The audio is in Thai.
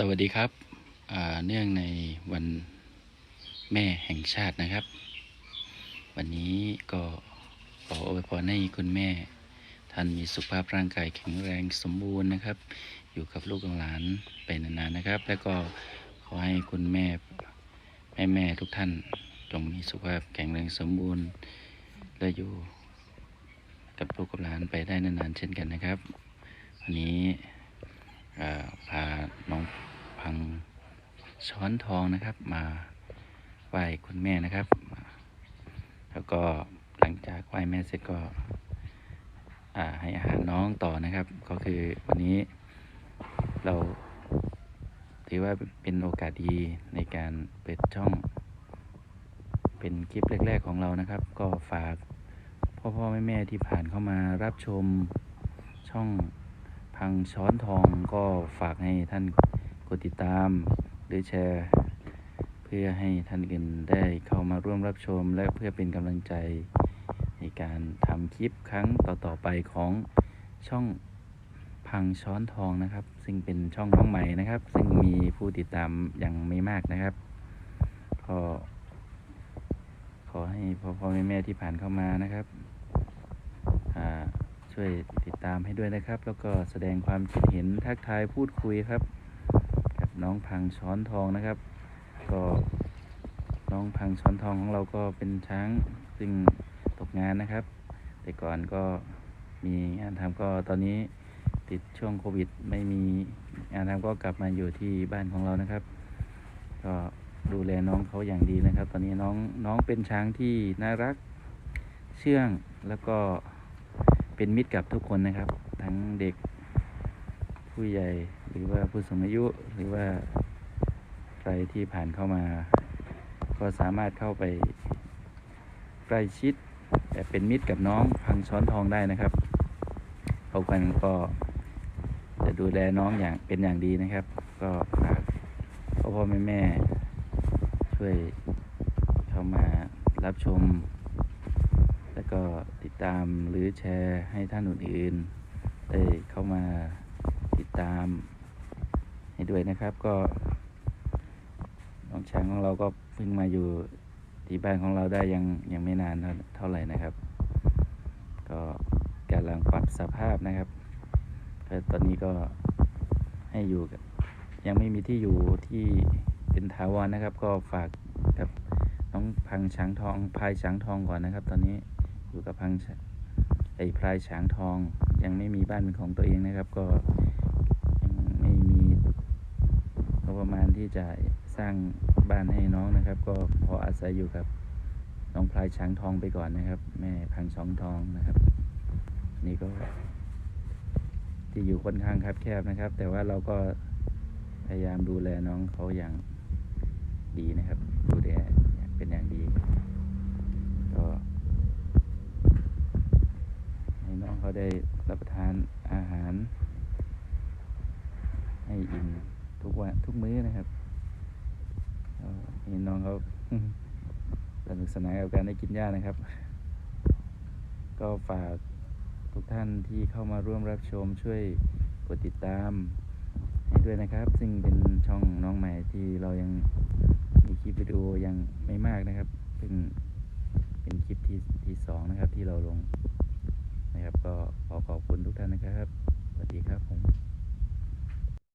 สวัสดีครับ เนื่องในวันแม่แห่งชาตินะครับ วันนี้ก็ขออวยพรให้คุณแม่ ท่านมีสุขภาพร่างกายแข็งแรงสมบูรณ์นะครับ อยู่กับลูกหลานไปนานๆนะครับ แล้วก็ขอให้คุณแม่แม่แม่ทุกท่านจงมีสุขภาพแข็งแรงสมบูรณ์ และอยู่กับลูกกับหลานไปได้นานๆเช่นกันนะครับ วันนี้พาน้อง พังช้อนทองนะครับ มาไหว้คุณแม่นะครับ แล้วก็หลังจากไหว้แม่เสร็จก็ให้อาหารน้องต่อนะครับ ก็คือวันนี้เราถือว่าเป็นโอกาสดีในการเปิดช่อง เป็นคลิปแรก ๆของเรานะครับ ก็ฝากพ่อพ่อแม่แม่ๆที่ผ่านเข้ามารับชมช่องพังช้อนทองก็ฝากให้ท่าน กดติดตามหรือแชร์ เพื่อให้ท่านอื่นได้เข้ามาร่วมรับชม และเพื่อเป็นกำลังใจในการทำคลิปครั้งต่อๆไปของช่องพังช้อนทองนะครับ ซึ่งเป็นช่องน้องใหม่นะครับ ซึ่งมีผู้ติดตามยังไม่มากนะครับก็ขอให้พ่อพ่อแม่แม่ๆที่ผ่านเข้ามานะครับช่วยติดตามให้ด้วยนะครับ แล้วก็แสดงความคิดเห็นทักทายพูดคุยครับ น้องพังช้อนทองนะครับ ก็น้องพังช้อนทองของเราก็เป็นช้างซึ่งตกงานนะครับ แต่ก่อนก็มีงานทำก็ตอนนี้ติดช่วงโควิด ไม่มีงานทำก็กลับมาอยู่ที่บ้านของเรานะครับ ก็ดูแลน้องเขาอย่างดีนะครับ ตอนนี้น้องน้องเป็นช้างที่น่ารักเชื่องแล้วก็เป็นมิตรกับทุกคนนะครับ ทั้งเด็ก ผู้ใหญ่หรือว่าผู้สูงอายุหรือว่าใครที่ผ่านเข้ามา ก็สามารถเข้าไปใกล้ชิดแต่เป็นมิตรกับน้องพังช้อนทองได้นะครับเขากันก็จะดูแลน้องอย่างเป็นอย่างดีนะครับ ก็ฝากพ่อพ่อแม่แม่ช่วยเข้ามารับชม แล้วก็ติดตามหรือแชร์ให้ท่านอื่นๆได้เข้ามา ตาม ให้ด้วยนะครับ ก็น้องช้างของเราก็เพิ่งมาอยู่ที่บ้านของเราได้ยังยังไม่นานเท่าไหร่นะครับ ก็กำลังปรับสภาพนะครับก็ตอนนี้ก็ให้อยู่กับยังไม่มีที่อยู่ที่เป็นถาวรนะครับ ก็ฝากกับน้องพังช้างทองพายช้างทองก่อนนะครับ ตอนนี้อยู่กับพังไอ้พลายช้างทองยังไม่มีบ้านเป็นของตัวเองนะครับ ก็ยังไม่มีงบประมาณ ที่จะสร้างบ้านให้น้องนะครับ ก็พออาศัยอยู่กับน้องพลายช้างทองไปก่อนนะครับ แม่พังช้องทองนะครับ นี่ก็ ที่อยู่ค่อนข้างคับแคบนะครับ แต่ว่าเราก็พยายามดูแลน้องเขาอย่างดีนะครับ ดูแลเป็นอย่างดี ก็ให้น้องเขาได้รับประทานอาหาร ให้อิ่ม ทุกวันทุกมื้อนะครับเห็นน้องเขาสนุกสนานกับการได้กินหญ้านะครับ ก็ฝากทุกท่านที่เข้ามาร่วมรับชมช่วยกดติดตามให้ด้วยนะครับ ซึ่งเป็นช่องน้องใหม่ที่เรายังมีคลิปวิดีโอยังไม่มากนะครับเพิ่งเป็นคลิปที่ที่สองนะครับที่เราลงนะครับ ก็ขอขอบคุณทุกท่านนะครับสวัสดีครับผม